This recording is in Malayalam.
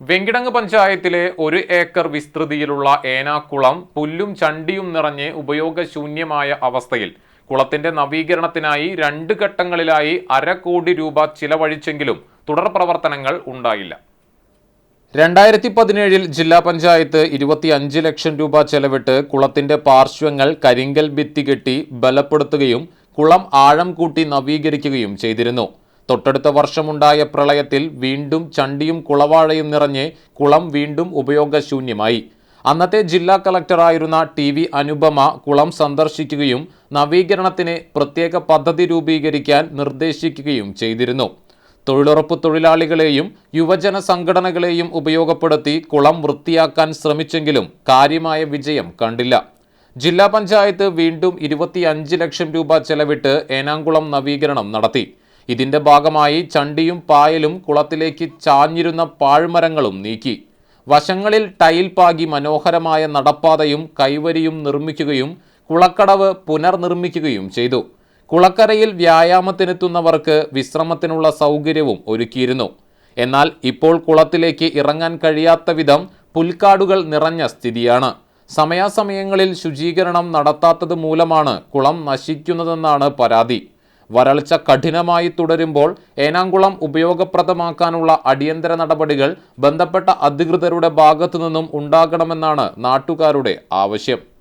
വെങ്കിടങ്ങ് പഞ്ചായത്തിലെ ഒരു ഏക്കർ വിസ്തൃതിയിലുള്ള ഏനാക്കുളം പുല്ലും ചണ്ടിയും നിറഞ്ഞ് ഉപയോഗശൂന്യമായ അവസ്ഥയിൽ. കുളത്തിന്റെ നവീകരണത്തിനായി രണ്ട് ഘട്ടങ്ങളിലായി അര കോടി രൂപ ചിലവഴിച്ചെങ്കിലും തുടർ പ്രവർത്തനങ്ങൾ ഉണ്ടായില്ല. രണ്ടായിരത്തി പതിനേഴിൽ ജില്ലാ പഞ്ചായത്ത് ഇരുപത്തി അഞ്ച് ലക്ഷം രൂപ ചെലവിട്ട് കുളത്തിന്റെ പാർശ്വങ്ങൾ കരിങ്കൽ ഭിത്തി കെട്ടി ബലപ്പെടുത്തുകയും കുളം ആഴം കൂട്ടി നവീകരിക്കുകയും ചെയ്തിരുന്നു. തൊട്ടടുത്ത വർഷമുണ്ടായ പ്രളയത്തിൽ വീണ്ടും ചണ്ടിയും കുളവാഴയും നിറഞ്ഞ് കുളം വീണ്ടും ഉപയോഗശൂന്യമായി. അന്നത്തെ ജില്ലാ കളക്ടറായിരുന്ന ടി വി അനുപമ കുളം സന്ദർശിക്കുകയും നവീകരണത്തിന് പ്രത്യേക പദ്ധതി രൂപീകരിക്കാൻ നിർദ്ദേശിക്കുകയും ചെയ്തിരുന്നു. തൊഴിലുറപ്പ് തൊഴിലാളികളെയും യുവജന സംഘടനകളെയും ഉപയോഗപ്പെടുത്തി കുളം വൃത്തിയാക്കാൻ ശ്രമിച്ചെങ്കിലും കാര്യമായ വിജയം കണ്ടില്ല. ജില്ലാ പഞ്ചായത്ത് വീണ്ടും ഇരുപത്തിയഞ്ച് ലക്ഷം രൂപ ചെലവിട്ട് ഏനാംകുളം നവീകരണം നടത്തി. ഇതിന്റെ ഭാഗമായി ചണ്ടിയും പായലും കുളത്തിലേക്ക് ചാഞ്ഞിരുന്ന പാഴ്മരങ്ങളും നീക്കി. വശങ്ങളിൽ ടൈൽ പാകി മനോഹരമായ നടപ്പാതയും കൈവരിയും നിർമ്മിക്കുകയും കുളക്കടവ് പുനർനിർമ്മിക്കുകയും ചെയ്തു. കുളക്കരയിൽ വ്യായാമത്തിനെത്തുന്നവർക്ക് വിശ്രമത്തിനുള്ള സൗകര്യവും ഒരുക്കിയിരുന്നു. എന്നാൽ ഇപ്പോൾ കുളത്തിലേക്ക് ഇറങ്ങാൻ കഴിയാത്ത വിധം പുൽക്കാടുകൾ നിറഞ്ഞ സ്ഥിതിയാണ്. സമയാസമയങ്ങളിൽ ശുചീകരണം നടത്താത്തത് മൂലമാണ് കുളം നശിക്കുന്നതെന്നാണ് പരാതി. വരൾച്ച കഠിനമായി തുടരുമ്പോൾ ഏനാംകുളം ഉപയോഗപ്രദമാക്കാനുള്ള അടിയന്തര നടപടികൾ ബന്ധപ്പെട്ട അധികൃതരുടെ ഭാഗത്തു നിന്നും ഉണ്ടാകണമെന്നാണ് നാട്ടുകാരുടെ ആവശ്യം.